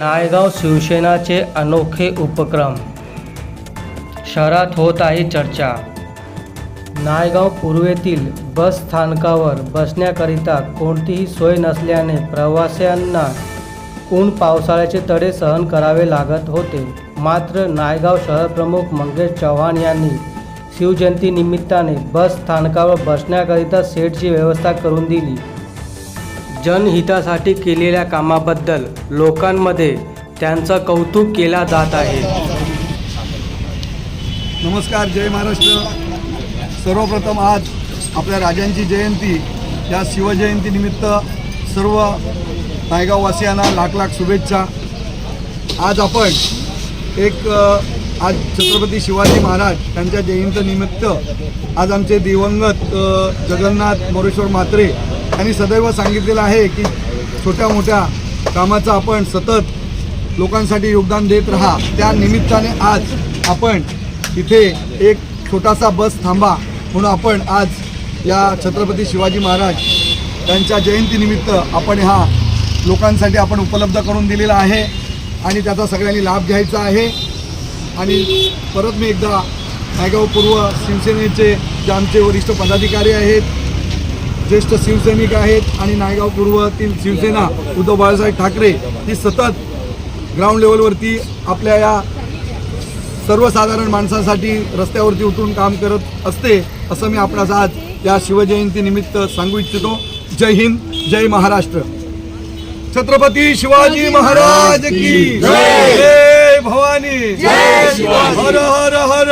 नायगाव शिवसेनाचे अनोखे उपक्रम. शहरात होत आहे चर्चा. नायगाव पूर्वेतील बस स्थानकावर बसण्याकरिता कोणतीही सोय नसल्याने प्रवाशांना ऊन पावसाळ्याचे तडे सहन करावे लागत होते. मात्र नायगाव शहरप्रमुख मंगेश चव्हाण यांनी शिवजयंतीनिमित्ताने बस स्थानकावर बसण्याकरिता सेटची व्यवस्था करून दिली. जनहितासाठी केलेल्या कामाबद्दल लोकांमध्ये त्यांचं कौतुक केला जात आहे. नमस्कार जय महाराष्ट्र. सर्वप्रथम आज आपल्या राजांची जयंती या शिवजयंतीनिमित्त सर्व नायगाववासियांना लाख लाख शुभेच्छा. आज आपण एक आज छत्रपती शिवाजी महाराज यांच्या जयंतीनिमित्त आज आमचे दिवंगत जगन्नाथ मोरेश्वर म्हात्रे आणि सदैव सांगितलेलं आहे की छोट्या मोठ्या कामाचं आपण सतत लोकांसाठी योगदान देत राहा. त्या निमित्ताने आज आपण इथे एक छोटासा बस थांबा म्हणून आपण आज या छत्रपती शिवाजी महाराज त्यांच्या जयंतीनिमित्त आपण हा लोकांसाठी आपण उपलब्ध करून दिलेला आहे आणि त्याचा सगळ्यांनी लाभ घ्यायचा आहे. आणि परत मी एकदा नायगाव पूर्व शिवसेनेचे जे आमचे वरिष्ठ पदाधिकारी आहेत ज्येष्ठ शिवसैनिक आहेत आणि नायगाव पूर्वातील शिवसेना उद्धव बाळासाहेब ठाकरे ही सतत ग्राउंड लेवलवरती आपल्या या सर्वसाधारण माणसासाठी रस्त्यावरती उतरून काम करत असते असं मी आपणास आज या शिवजयंती निमित्त सांगू इच्छितो. जय हिंद जय महाराष्ट्र. छत्रपती शिवाजी महाराज की जय. भवानी. हर हर हर.